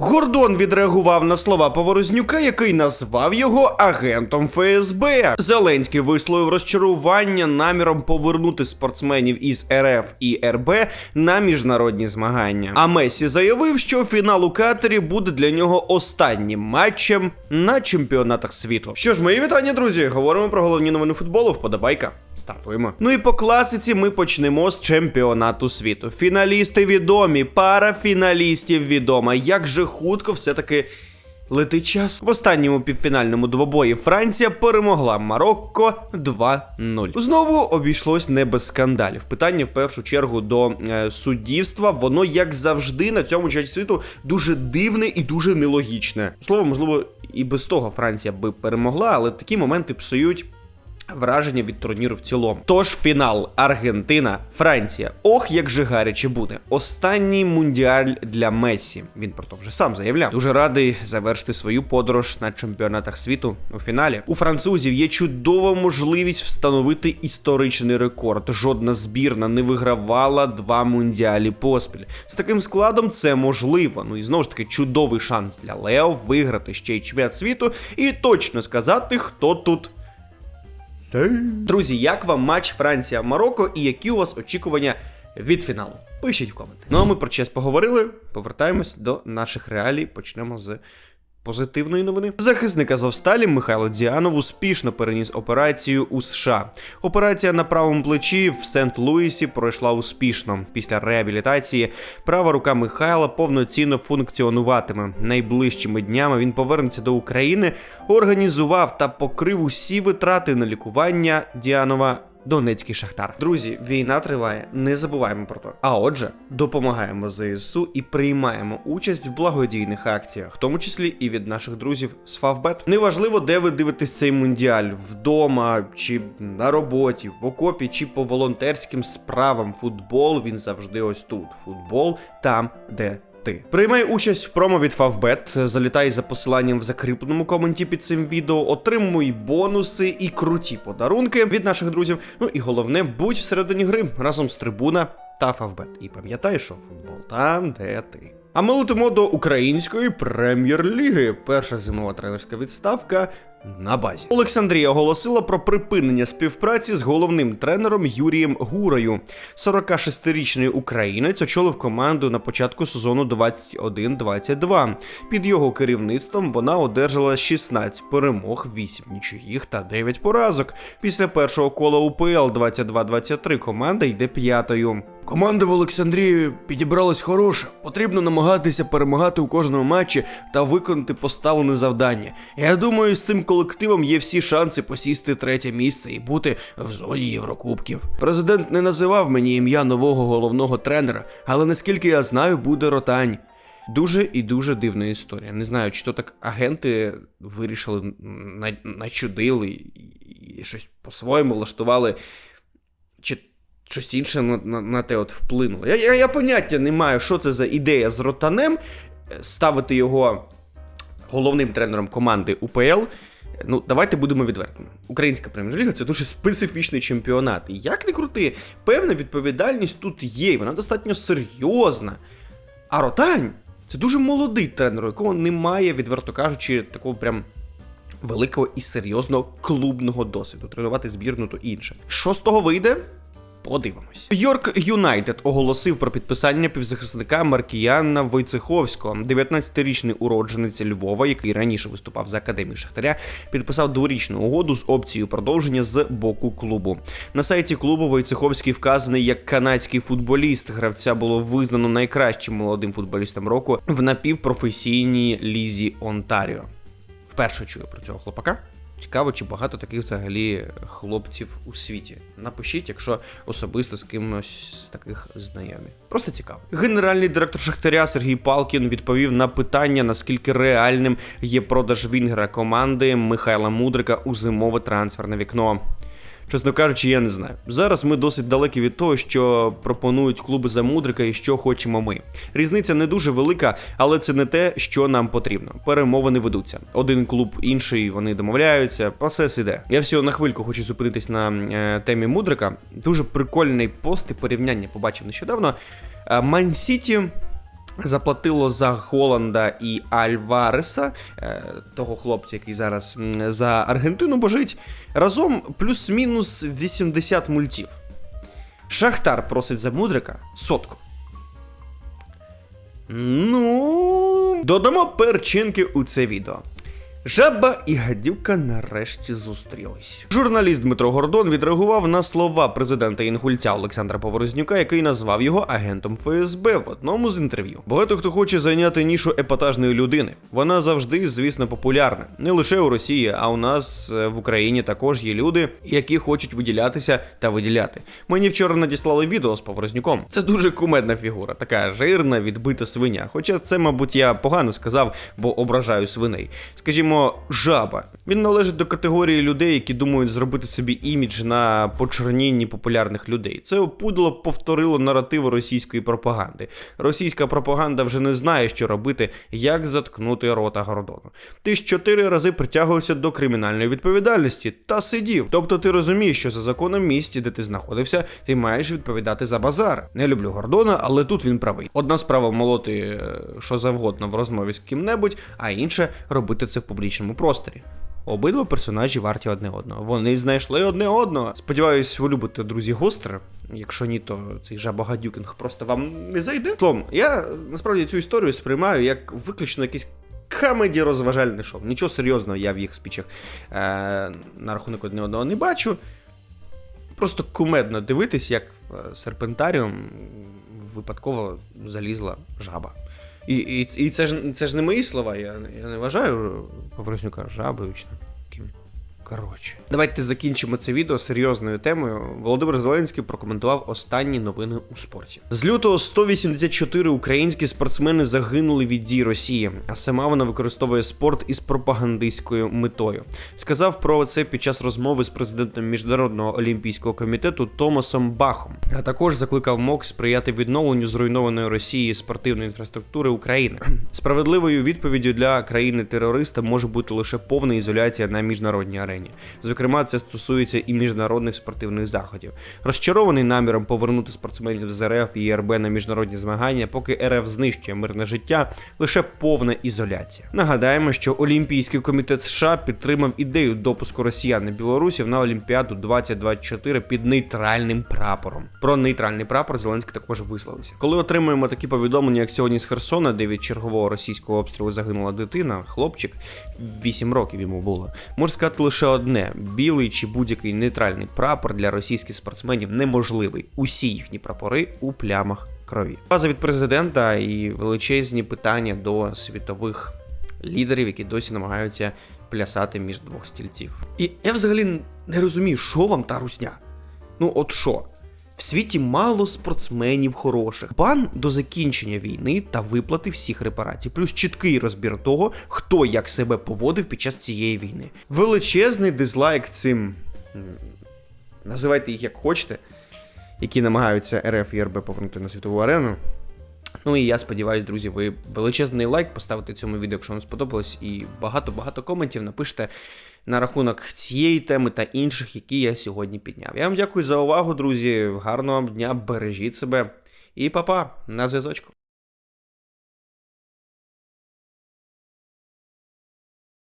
Гордон відреагував на слова Поворознюка, який назвав його агентом ФСБ. Зеленський висловив розчарування наміром повернути спортсменів із РФ і РБ на міжнародні змагання. А Месі заявив, що фінал у Катері буде для нього останнім матчем на чемпіонатах світу. Що ж, мої вітання, друзі! Говоримо про головні новини футболу. Вподобайка. Стартуємо. Ну і по класиці ми почнемо з чемпіонату світу. Фіналісти відомі, пара фіналістів відома. Як же хутко все-таки летить час. В останньому півфінальному двобої Франція перемогла Марокко 2-0. Знову обійшлось не без скандалів. Питання в першу чергу до е, суддівства. Воно, як завжди, на цьому часі світу дуже дивне і дуже нелогічне. Слово, можливо, і без того Франція би перемогла, але такі моменти псують. Враження від турніру в цілому. Тож фінал Аргентина, Франція. Ох, як же гаряче буде. Останній мундіаль для Мессі. Він про то вже сам заявляв. Дуже радий завершити свою подорож на чемпіонатах світу у фіналі. У французів є чудова можливість встановити історичний рекорд. Жодна збірна не вигравала два мундіалі поспіль. З таким складом це можливо. Ну і знову ж таки чудовий шанс для Лео виграти ще й чемпіонат світу і точно сказати, хто тут Друзі, як вам матч Франція-Марокко і які у вас очікування від фіналу? Пишіть в коменти. Ну а ми про чес поговорили. Повертаємось до наших реалій. Почнемо з позитивної новини. Захисник Азовсталі Михайло Діанов успішно переніс операцію у США. Операція на правому плечі в Сент-Луісі пройшла успішно. Після реабілітації права рука Михайла повноцінно функціонуватиме. Найближчими днями він повернеться до України, організував та покрив усі витрати на лікування Діанова. Донецький шахтар. Друзі, війна триває, не забуваємо про то. А отже, допомагаємо ЗСУ і приймаємо участь в благодійних акціях, в тому числі і від наших друзів з Фавбет. Неважливо, де ви дивитесь цей мундіаль вдома чи на роботі, в окопі чи по волонтерським справам. Футбол він завжди ось тут. Футбол там, де ти. Приймай участь в промо від Favbet, залітай за посиланням в закріпленому коменті під цим відео, отримуй бонуси і круті подарунки від наших друзів. Ну і головне, будь всередині гри разом з трибуна та Favbet. І пам'ятай, що футбол там, де ти. А ми летимо до української прем'єр-ліги. Перша зимова тренерська відставка на базі. Олександрія оголосила про припинення співпраці з головним тренером Юрієм Гурою. 46-річний українець очолив команду на початку сезону 21-22. Під його керівництвом вона одержала 16 перемог, 8 нічиїх та 9 поразок. Після першого кола УПЛ 22-23 команда йде п'ятою. Команда в Олександрії підібралась хороша. Потрібно намагатися перемагати у кожному матчі та виконати поставлене завдання. Я думаю, з цим колективом є всі шанси посісти третє місце і бути в зоні Єврокубків. Президент не називав мені ім'я нового головного тренера, але наскільки я знаю, буде ротань. Дуже і дуже дивна історія. Не знаю, чи то так агенти вирішили, начудили і щось по-своєму влаштували, чи щось інше на, на, на те от вплинуло. Я, я, я поняття не маю, що це за ідея з Ротанем, е, ставити його головним тренером команди УПЛ. Ну, давайте будемо відвертими. Українська прем'єр-ліга це дуже специфічний чемпіонат. І як не крути, певна відповідальність тут є, і вона достатньо серйозна. А Ротань це дуже молодий тренер, у якого немає, відверто кажучи, такого прям великого і серйозного клубного досвіду. Тренувати збірну то інше. Що з того вийде? Подивимось. Йорк Юнайтед оголосив про підписання півзахисника Маркіяна Войцеховського. 19-річний уродженець Львова, який раніше виступав за академію Шахтаря, підписав дворічну угоду з опцією продовження з боку клубу. На сайті клубу Войцеховський вказаний як канадський футболіст. Гравця було визнано найкращим молодим футболістом року в напівпрофесійній лізі Онтаріо. Вперше чую про цього хлопака. Цікаво, чи багато таких взагалі хлопців у світі. Напишіть, якщо особисто з кимось з таких знайомі. Просто цікаво. Генеральний директор Шахтаря Сергій Палкін відповів на питання, наскільки реальним є продаж Вінгера команди Михайла Мудрика у зимове трансферне вікно. Чесно кажучи, я не знаю. Зараз ми досить далекі від того, що пропонують клуби за мудрика і що хочемо ми. Різниця не дуже велика, але це не те, що нам потрібно. Перемовини ведуться. Один клуб, інший, вони домовляються. Процес іде. Я всього на хвильку хочу зупинитись на е, темі мудрика. Дуже прикольний пост і порівняння побачив нещодавно. Ман Сіті заплатило за Голланда і Альвареса, е, того хлопця, який зараз за Аргентину божить, разом плюс-мінус 80 мультів. Шахтар просить за Мудрика сотку. Ну, додамо перчинки у це відео. Жаба і гадюка нарешті зустрілись. Журналіст Дмитро Гордон відреагував на слова президента інгульця Олександра Поворознюка, який назвав його агентом ФСБ в одному з інтерв'ю. Багато хто хоче зайняти нішу епатажної людини. Вона завжди, звісно, популярна не лише у Росії, а у нас е, в Україні також є люди, які хочуть виділятися та виділяти. Мені вчора надіслали відео з Поворознюком. Це дуже кумедна фігура, така жирна, відбита свиня. Хоча це, мабуть, я погано сказав, бо ображаю свиней. Скажімо, жаба. Він належить до категорії людей, які думають зробити собі імідж на почорнінні популярних людей. Це опудло повторило наративи російської пропаганди. Російська пропаганда вже не знає, що робити, як заткнути рота Гордону. Ти ж чотири рази притягувався до кримінальної відповідальності та сидів. Тобто ти розумієш, що за законом місці, де ти знаходився, ти маєш відповідати за базар. Не люблю Гордона, але тут він правий. Одна справа молоти е, що завгодно в розмові з ким-небудь, а інша робити це в публічному просторі. Обидва персонажі варті одне одного. Вони знайшли одне одного. Сподіваюсь, ви любите друзі гостер. Якщо ні, то цей жабагадюкінг просто вам не зайде. Словом, я насправді цю історію сприймаю як виключно якийсь камеді розважальне шоу. Нічого серйозного я в їх спічах е, на рахунок одне одного не бачу. Просто кумедно дивитись, як в серпентаріум випадково залізла жаба. І, і, і це ж це ж не мої слова, я, я не вважаю Поворознюка жабою чи там. Коротше. Давайте закінчимо це відео серйозною темою. Володимир Зеленський прокоментував останні новини у спорті. З лютого 184 українські спортсмени загинули від дій Росії, а сама вона використовує спорт із пропагандистською метою. Сказав про це під час розмови з президентом Міжнародного олімпійського комітету Томасом Бахом. А також закликав МОК сприяти відновленню зруйнованої Росії спортивної інфраструктури України. Справедливою відповіддю для країни-терориста може бути лише повна ізоляція на міжнародній арені. Зокрема, це стосується і міжнародних спортивних заходів. Розчарований наміром повернути спортсменів з РФ і РБ на міжнародні змагання, поки РФ знищує мирне життя, лише повна ізоляція. Нагадаємо, що Олімпійський комітет США підтримав ідею допуску росіян і білорусів на Олімпіаду 2024 під нейтральним прапором. Про нейтральний прапор Зеленський також висловився. Коли отримуємо такі повідомлення, як сьогодні з Херсона, де від чергового російського обстрілу загинула дитина, хлопчик 8 років йому було, можу сказати лише одне: білий чи будь-який нейтральний прапор для російських спортсменів неможливий. Усі їхні прапори у плямах крові. База від президента і величезні питання до світових лідерів, які досі намагаються плясати між двох стільців. І я взагалі не розумію, що вам та русня. Ну, от що? В світі мало спортсменів хороших. Бан до закінчення війни та виплати всіх репарацій, плюс чіткий розбір того, хто як себе поводив під час цієї війни. Величезний дизлайк цим. Називайте їх як хочете, які намагаються РФ і РБ повернути на світову арену. Ну і я сподіваюся, друзі, ви величезний лайк поставите цьому відео, якщо вам сподобалось, і багато-багато коментів напишете на рахунок цієї теми та інших, які я сьогодні підняв. Я вам дякую за увагу, друзі. Гарного вам дня, бережіть себе і па-па, на зв'язочку.